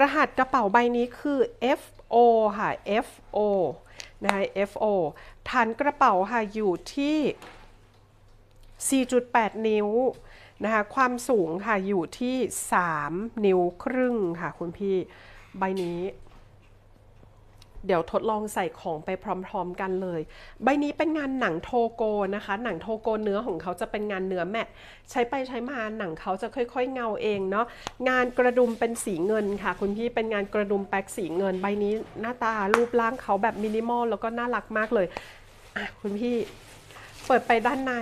รหัสกระเป๋าใบนี้คือ FO ค่ะ FO นะคะ FO ฐานกระเป๋าค่ะอยู่ที่ 4.8 นิ้วนะคะความสูงค่ะอยู่ที่ 3 นิ้วครึ่งค่ะคุณพี่ใบนี้ เดี๋ยวทดลองใส่ของไปพร้อมๆกันเลย ใบนี้เป็นงานหนังโทโกนะคะ หนังโทโกเนื้อของเขาจะเป็นงานเนื้อแมทใช้ไปใช้มาหนังเขาจะค่อย ๆ เงาเองเนาะงานกระดุมเป็นสีเงินค่ะ คุณพี่เป็นงานกระดุมแป๊กสีเงิน ใบนี้หน้าตารูปร่างเขาแบบมินิมอลแล้วก็น่ารักมากเลยคุณพี่เปิดไปด้านใน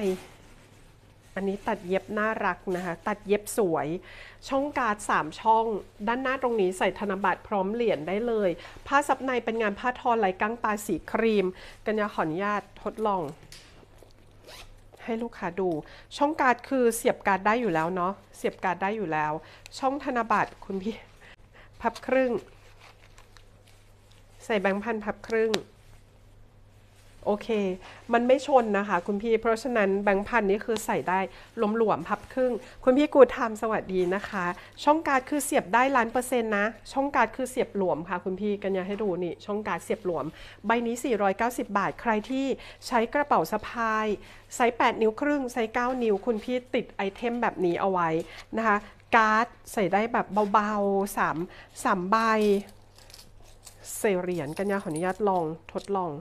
อันนี้ตัดเย็บน่ารักนะคะ ตัดเย็บสวย ช่องการ์ด3ช่อง ด้านหน้าตรงนี้ใส่ธนบัตรพร้อมเหรียญได้เลย ผ้าซับในเป็นงานผ้าทอลายกั้งตาสีครีม กัญญาขออนุญาตทดลอง ให้ลูกค้าดู ช่องการ์ดคือเสียบการ์ดได้อยู่แล้วเนาะ เสียบการ์ดได้อยู่แล้ว ช่องธนบัตรคุณพี่ พับครึ่ง ใส่แบงค์พันพับครึ่ง โอเค มันไม่ชนนะคะ คุณพี่ เพราะฉะนั้นแบงค์พันนี่คือใส่ได้หลวมๆพับครึ่ง คุณพี่กูดไทม์สวัสดีนะคะ ช่องการ์ดคือเสียบได้ล้านเปอร์เซ็นต์นะ ช่องการ์ดคือเสียบหลวมค่ะ คุณพี่กันยาให้ดูนี่ ช่องการ์ดเสียบหลวม ใบนี้ 490 บาท ใครที่ใช้กระเป๋าสะพายไซส์8นิ้วครึ่งไซส์9นิ้ว คุณพี่ติดไอเทมแบบนี้เอาไว้นะคะ การ์ดใส่ได้แบบเบาๆ3 3ใบใส่เหรียญกันยาขออนุญาตลองทดลอง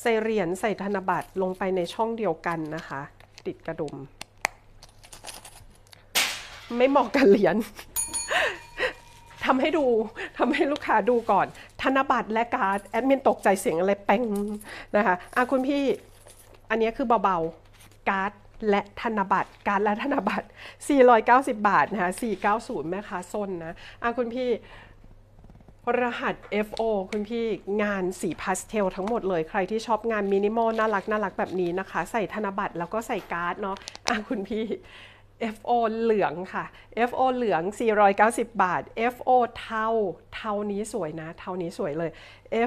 ใส่เหรียญใส่ธนบัตรลงไปในช่องเดียวกันนะคะ ติดกระดุม ไม่เหมาะกับเหรียญทำให้ดูทำให้ลูกค้าดูก่อน ธนบัตรและการ์ดแอดมินตกใจเสียงอะไรแป้งนะคะอะคุณพี่อันนี้คือเบาๆการ์ดและธนบัตรการ์ดและธนบัตร 490 บาทนะคะ490 แม่ค้าส้นนะอะคุณพี่ รหัส FO คุณพี่งานสีพาสเทลทั้งหมดเลยใครที่ชอบงานมินิมอลน่ารักน่ารักแบบนี้นะคะ ใส่ธนบัตรแล้วก็ใส่การ์ดเนาะอะคุณพี่ FO เหลืองค่ะ FO เหลือง 490 บาท FO เทาเทานี้สวยนะ เทานี้สวยเลย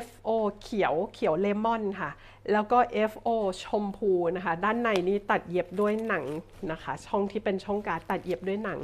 FO เขียวเขียวเลมอนค่ะ แล้วก็ FO ชมพูนะคะ ด้านในนี้ตัดเย็บด้วยหนังนะคะ ช่องที่เป็นช่องการ์ดตัดเย็บด้วยหนัง